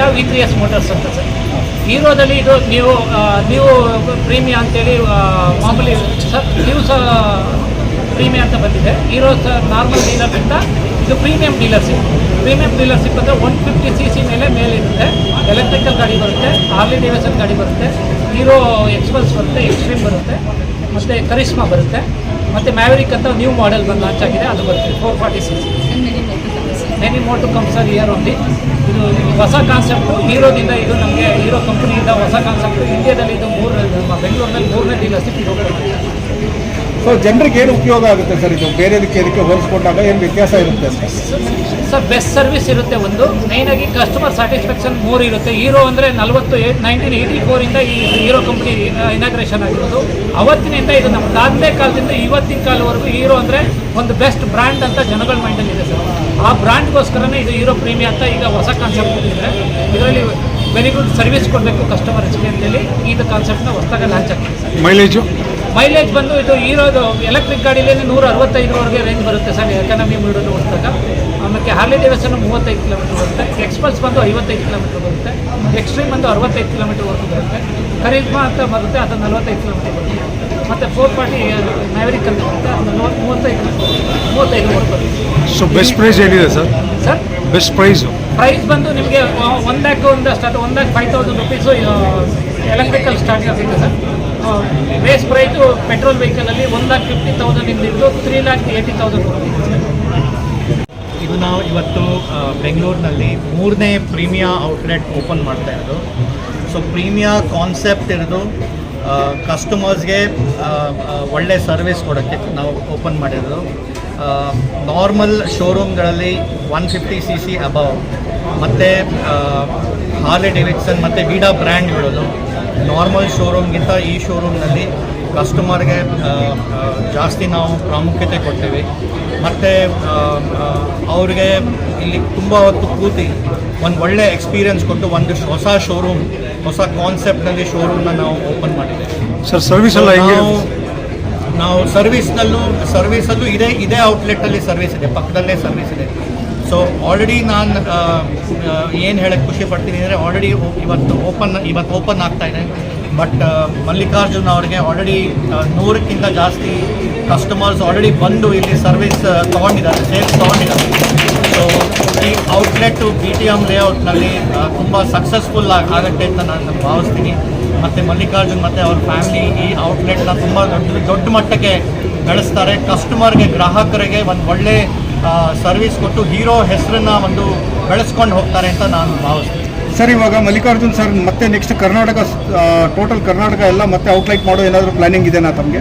ಪ್ರೀಮಿಯಾ V three S motors ಅಂತ sir? ಹೀರೋದಲ್ಲಿ ಇದು ನೀವು ನೀವು ಪ್ರೀಮಿಯಾ ಅಂತೇಳಿ ಮಾಮೂಲಿ ಸರ್, ನೀವು ಸಹ ಪ್ರೀಮಿಯಂ ಅಂತ ಬಂದಿದೆ. ಹೀರೋ ಸರ್ ನಾರ್ಮಲ್ ಡೀಲರ್ಗಿಂತ ಇದು ಪ್ರೀಮಿಯಂ ಡೀಲರ್ಶಿಪ್ ಪ್ರೀಮಿಯಂ ಡೀಲರ್ಶಿಪ್ ಅಂದರೆ ಒನ್ ಫಿಫ್ಟಿ ಸಿ ಸಿ ಮೇಲೆ ಮೇಲಿರುತ್ತೆ ಎಲೆಕ್ಟ್ರಿಕಲ್ ಗಾಡಿ ಬರುತ್ತೆ ಹಾರ್ಲಿ ಡಿವಿಷನ್ ಗಾಡಿ ಬರುತ್ತೆ. ಹೀರೋ ಎಕ್ಸ್ಪಲ್ಸ್ ಬರುತ್ತೆ ಎಕ್ಸ್ಟ್ರೀಮ್ ಬರುತ್ತೆ. ಮತ್ತು ಕರಿಷ್ಮಾ ಬರುತ್ತೆ. ಮತ್ತು ಮ್ಯಾವರಿಕ್ ಅಂತ ನ್ಯೂ ಮಾಡೆಲ್ ಬಂದು ಲಾಂಚ್ ಆಗಿದೆ, ಅದು ಬರುತ್ತೆ four forty C C many more to come sir year only ಇದು ಹೊಸ ಕಾನ್ಸೆಪ್ಟು ಹೀರೋದಿಂದ ಇದು ನಮಗೆ ಹೀರೋ ಕಂಪ್ನಿಯಿಂದ ಹೊಸ ಕಾನ್ಸೆಪ್ಟು ಇಂಡಿಯಾದಲ್ಲಿ ಇದು ಮೂರು ನಮ್ಮ ಬೆಂಗಳೂರಿನಲ್ಲಿ ಮೂರನೇ ಡೀಲರ್ಶಿಪ್ ಇದು ಸೊ ಜನರಿಗೆ ಏನು ಉಪಯೋಗ ಆಗುತ್ತೆ ಸರ್ ಇದು ಬೇರೆದಕ್ಕೆ ಇದಕ್ಕೆ ಹೋಲಿಸ್ಕೊಂಡಾಗ ಏನು ವ್ಯತ್ಯಾಸ ಇರುತ್ತೆ ಸರ್ ಸರ್ ಬೆಸ್ಟ್ ಸರ್ವಿಸ್ ಇರುತ್ತೆ ಒಂದು. ಮೇಯ್ನಾಗಿ ಕಸ್ಟಮರ್ ಸ್ಯಾಟಿಸ್ಫ್ಯಾಕ್ಷನ್ ಮೂರು ಇರುತ್ತೆ. ಹೀರೋ ಅಂದರೆ ನಲವತ್ತು ಏಟ್ ನೈನ್ಟೀನ್ ಏಯ್ಟಿ ಫೋರಿಂದ ಈ ಹೀರೋ ಕಂಪ್ನಿ ಇನಾಗ್ರೇಷನ್ ಆಗಿರೋದು. ಅವತ್ತಿನಿಂದ ಇದು ನಮ್ಮ ದಾಖಲೆ ಕಾಲದಿಂದ ಇವತ್ತಿನ ಕಾಲವರೆಗೂ ಹೀರೋ ಅಂದರೆ ಒಂದು ಬೆಸ್ಟ್ ಬ್ರ್ಯಾಂಡ್ ಅಂತ ಜನಗಳ ಮೈಂಡಲ್ಲಿ ಇದೆ ಸರ್. ಆ ಬ್ರ್ಯಾಂಡ್ಗೋಸ್ಕರನೇ ಇದು ಹೀರೋ ಪ್ರೀಮಿಯಂ ಅಂತ ಈಗ ಹೊಸ ಕಾನ್ಸೆಪ್ಟ್ ಇದೆ ಇದರಲ್ಲಿ ವೆರಿ ಗುಡ್ ಸರ್ವಿಸ್ ಕೊಡಬೇಕು ಕಸ್ಟಮರ್ಸ್ಗೆ ಅಂತೇಳಿ ಇದು ಕಾನ್ಸೆಪ್ಟ್ನ ಹೊಸದಾಗಿ ಲಾಂಚ್ ಆಗ್ತದೆ ಸರ್. ಮೈಲೇಜು ಮೈಲೇಜ್ ಬಂದು ಇದು ಹೀರೋದು ಎಲೆಕ್ಟ್ರಿಕ್ ಗಾಡಿಯಲ್ಲಿ ನೂರ ಅರವತ್ತೈದರವರೆಗೆ ರೇಂಜ್ ಬರುತ್ತೆ ಸರ್ ಎಕನಾಮಿ ಮೀಡನ್ನು ಹೊಸ್ದಾಗ ಆಮೇಲೆ ಹಾರ್ಲಿ ಡೇವಿಸನ್ ಮೂವತ್ತೈದು ಕಿಲೋಮೀಟರ್ ಬರುತ್ತೆ ಎಕ್ಸ್ಪ್ರೆಸ್ ಬಂದು ಐವತ್ತೈದು ಕಿಲೋಮೀಟರ್ ಬರುತ್ತೆ ಎಕ್ಸ್ಟ್ರೀಮ್ ಬಂದು ಅರವತ್ತೈದು ಕಿಲೋಮೀಟರ್ವರೆಗೂ ಬರುತ್ತೆ ಕರಿಜ್ಮಾ ಅಂತ ಬರುತ್ತೆ ಅದು ನಲವತ್ತೈದು ಕಿಲೋಮೀಟರ್ ಬರುತ್ತೆ. ಮತ್ತು ಫೋರ್ ಫಾರ್ಟಿ ಮ್ಯಾವರಿಕ್ ಅಂತ ಬರುತ್ತೆ ಅದು ನಲವತ್ತು ಮೂವತ್ತೈದು ಮೂವತ್ತೈದರವರೆಗೂ ಬರುತ್ತೆ. ಸೊ ಬೆಸ್ಟ್ ಪ್ರೈಸ್ ಏನಿದೆ sir sir best price price ಬಂದು ನಿಮಗೆ ಒನ್ ಲ್ಯಾಕ್ ಒಂದು start one lakh five thousand rupees electrical start ಆಗುತ್ತೆ ಸರ್ ಬೇಸ್ ಪ್ರೈಸು ಪೆಟ್ರೋಲ್ ವೆಹಿಕಲಲ್ಲಿ ಒನ್ ಲ್ಯಾಕ್ ಫಿಫ್ಟಿ ತೌಸಂಡಿಂದ ಹಿಡಿದು ತ್ರೀ ಲ್ಯಾಕ್ ಏಯ್ಟಿ ತೌಸಂಡ್ ಇದು ನಾವು ಇವತ್ತು ಬೆಂಗಳೂರಿನಲ್ಲಿ ಮೂರನೇ ಪ್ರೀಮಿಯಾ ಔಟ್ಲೆಟ್ ಓಪನ್ ಮಾಡ್ತಾ ಇರೋದು. ಸೊ, ಪ್ರೀಮಿಯಾ ಕಾನ್ಸೆಪ್ಟ್ ಇರೋದು ಕಸ್ಟಮರ್ಸ್ಗೆ ಒಳ್ಳೆ ಸರ್ವಿಸ್ ಕೊಡೋಕ್ಕೆ ನಾವು ಓಪನ್ ಮಾಡಿರೋದು. Normal ಶೋರೂಮ್ಗಳಲ್ಲಿ one fifty C C above. ಮತ್ತು ಹಾರ್ಲೆ ಡಿವಿಕ್ಸನ್ ಮತ್ತು ವೀಡಾ ಬ್ರ್ಯಾಂಡ್ಗಳದು ನಾರ್ಮಲ್ ಶೋರೂಮ್ಗಿಂತ ಈ ಶೋರೂಮ್ನಲ್ಲಿ ಕಸ್ಟಮರ್ಗೆ ಜಾಸ್ತಿ ನಾವು ಪ್ರಾಮುಖ್ಯತೆ ಕೊಡ್ತೀವಿ. ಮತ್ತು ಅವ್ರಿಗೆ ಇಲ್ಲಿ ತುಂಬ ಹೊತ್ತು ಕೂತಿ ಒಂದು ಒಳ್ಳೆ ಎಕ್ಸ್ಪೀರಿಯನ್ಸ್ ಕೊಟ್ಟು ಒಂದು ಹೊಸ ಶೋರೂಮ್ ಹೊಸ ಕಾನ್ಸೆಪ್ಟ್ನಲ್ಲಿ ಶೋರೂಮ್ನ ನಾವು ಓಪನ್ ಮಾಡಿದ್ದೇವೆ ಸರ್ ಸರ್ವಿಸ್ ಎಲ್ಲ ನಾವು ನಾವು ಸರ್ವಿಸ್ನಲ್ಲೂ ಸರ್ವಿಸಲ್ಲೂ ಇದೇ ಇದೇ ಔಟ್ಲೆಟಲ್ಲಿ ಸರ್ವಿಸ್ ಇದೆ ಪಕ್ಕದಲ್ಲೇ ಸರ್ವಿಸ್ ಇದೆ. ಸೊ ಆಲ್ರೆಡಿ ನಾನು ಏನು ಹೇಳಕ್ಕೆ ಖುಷಿ ಪಡ್ತೀನಿ ಅಂದರೆ ಆಲ್ರೆಡಿ ಇವತ್ತು ಓಪನ್ ಇವತ್ತು ಓಪನ್ ಆಗ್ತಾ ಇದೆ. ಬಟ್ ಮಲ್ಲಿಕಾರ್ಜುನ್ ಅವ್ರಿಗೆ ಆಲ್ರೆಡಿ ನೂರಕ್ಕಿಂತ ಜಾಸ್ತಿ ಕಸ್ಟಮರ್ಸ್ ಆಲ್ರೆಡಿ ಬಂದು ಇಲ್ಲಿ ಸರ್ವಿಸ್ ತೊಗೊಂಡಿದ್ದಾರೆ ಸೇಲ್ಸ್ ತೊಗೊಂಡಿದ್ದಾರೆ. ಸೊ ಈ ಔಟ್ಲೆಟ್ ಬಿ ಟಿ ಎಂ ಲೇಔಟ್ನಲ್ಲಿ ತುಂಬ ಸಕ್ಸಸ್ಫುಲ್ ಆಗುತ್ತೆ ಅಂತ ನಾನು ಭಾವಿಸ್ತೀನಿ. ಮತ್ತು ಮಲ್ಲಿಕಾರ್ಜುನ್ ಮತ್ತು ಅವ್ರ ಫ್ಯಾಮಿಲಿ ಈ ಔಟ್ಲೆಟ್ನ ತುಂಬ ದೊಡ್ಡ ದೊಡ್ಡ ಮಟ್ಟಕ್ಕೆ ಬೆಳೆಸ್ತಾರೆ. ಕಸ್ಟಮರ್ಗೆ ಗ್ರಾಹಕರಿಗೆ ಒಂದು ಒಳ್ಳೆ ಸರ್ವಿಸ್ ಕೊಟ್ಟು ಹೀರೋ ಹೆಸರನ್ನ ಒಂದು ಬೆಳೆಸ್ಕೊಂಡು ಹೋಗ್ತಾರೆ ಅಂತ ನಾನು ಭಾವಿಸ್ತೀನಿ. ಸರ್, ಇವಾಗ ಮಲ್ಲಿಕಾರ್ಜುನ್ ಸರ್, ಮತ್ತೆ ನೆಕ್ಸ್ಟ್ ಕರ್ನಾಟಕ ಟೋಟಲ್ ಕರ್ನಾಟಕ ಎಲ್ಲ ಮತ್ತೆ ಔಟ್ಲೈಟ್ ಮಾಡೋ ಏನಾದರೂ ಪ್ಲಾನಿಂಗ್ ಇದೆಯಾ ತಮಗೆ?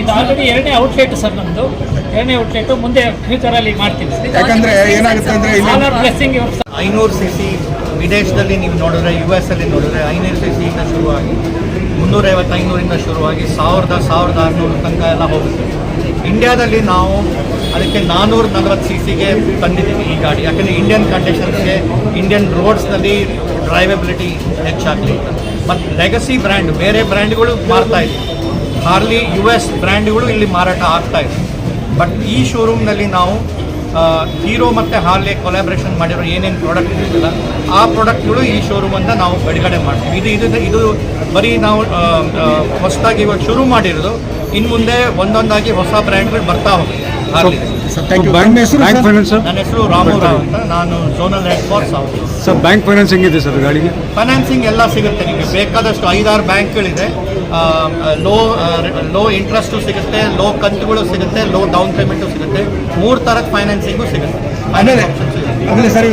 ಇದು ಆಲ್ರೆಡಿ ಎರಡನೇ ಔಟ್ಲೆಟ್ ಸರ್ ನಮ್ಮದು ಎರಡನೇ ಔಟ್ಲೆಟ್ ಮುಂದೆ ಫ್ಯೂಚರಲ್ಲಿ ಮಾಡ್ತೀವಿ ಯಾಕಂದ್ರೆ ಏನಾಗುತ್ತೆ ಅಂದ್ರೆ ಬ್ಲೆಸ್ಸಿಂಗ್ ಐನೂರು ಸಿ ಸಿ ವಿದೇಶದಲ್ಲಿ ನೀವು ನೋಡಿದ್ರೆ ಯು ಎಸ್ ಅಲ್ಲಿ ನೋಡಿದ್ರೆ ಐನೂರು ಸಿ ಸಿಯಿಂದ ಶುರುವಾಗಿ ಮುನ್ನೂರೈವತ್ತು ಐನೂರಿಂದ ಶುರುವಾಗಿ ಸಾವಿರದ ಸಾವಿರದ ಆರುನೂರು ತನಕ ಎಲ್ಲ ಹೋಗುತ್ತೆ. ಇಂಡಿಯಾದಲ್ಲಿ ನಾವು ಅದಕ್ಕೆ ನಾನ್ನೂರ ನಲವತ್ತು ಸಿ ಸಿಗೆ ತಂದಿದ್ದೀವಿ ಈ ಗಾಡಿ. ಯಾಕಂದರೆ ಇಂಡಿಯನ್ ಕಂಡೀಷನ್ಸ್ಗೆ ಇಂಡಿಯನ್ ರೋಡ್ಸ್ನಲ್ಲಿ ಡ್ರೈವೆಬಿಲಿಟಿ ಹೆಚ್ಚಾಗಲಿ ಮತ್ತು ಲೆಗಸಿ ಬ್ರ್ಯಾಂಡ್ ಬೇರೆ ಬ್ರ್ಯಾಂಡ್ಗಳು ಮಾಡ್ತಾ ಇದೆ ಹಾರ್ಲಿ ಯು ಎಸ್ ಬ್ರ್ಯಾಂಡ್ಗಳು ಇಲ್ಲಿ ಮಾರಾಟ ಆಗ್ತಾ ಇದೆ. ಬಟ್ ಈ ಶೋರೂಮ್ನಲ್ಲಿ ನಾವು ಹೀರೋ ಮತ್ತು ಹಾರ್ಲಿ ಕೊಲಾಬ್ರೇಷನ್ ಮಾಡಿರೋ ಏನೇನು ಪ್ರಾಡಕ್ಟ್ ಇರುತ್ತಲ್ಲ ಆ ಪ್ರಾಡಕ್ಟ್ಗಳು ಈ ಶೋರೂಮನ್ನು ನಾವು ಬಿಡುಗಡೆ ಮಾಡ್ತೀವಿ. ಇದು ಇದು ಇದು ಬರೀ ನಾವು ಹೊಸದಾಗಿ ಇವಾಗ ಶುರು ಮಾಡಿರೋದು ಇನ್ನು ಮುಂದೆ ಒಂದೊಂದಾಗಿ ಹೊಸ ಬ್ರ್ಯಾಂಡ್ಗಳು ಬರ್ತಾ ಹೋಗುತ್ತೆ. ಬ್ಯಾಂಕ್ ಹೆಸರು ಬ್ಯಾಂಕ್ ಸರ್? ಫೈನಾನ್ಸ್ ಸರ್ ನನ್ನ ಹೆಸರು ರಾಮುರಾವ್ ಅಂತ. ನಾನು zonal head for south sir bank finance ಹೆಂಗಿದೆ ಸರ್ ಗಾಡಿಗೆ? ಫೈನಾನ್ಸಿಂಗ್ ಎಲ್ಲ ಸಿಗುತ್ತೆ ನಿಮಗೆ. ಬೇಕಾದಷ್ಟು ಐದಾರು ಬ್ಯಾಂಕ್ಗಳಿದೆ. ಲೋ ಲೋ ಇಂಟ್ರೆಸ್ಟು ಸಿಗುತ್ತೆ ಲೋ ಕಂತುಗಳು ಸಿಗುತ್ತೆ ಲೋ ಡೌನ್ ಪೇಮೆಂಟು ಸಿಗುತ್ತೆ. ಮೂರು ಥರದ ಫೈನಾನ್ಸಿಂಗು ಸಿಗುತ್ತೆ. Finance options sir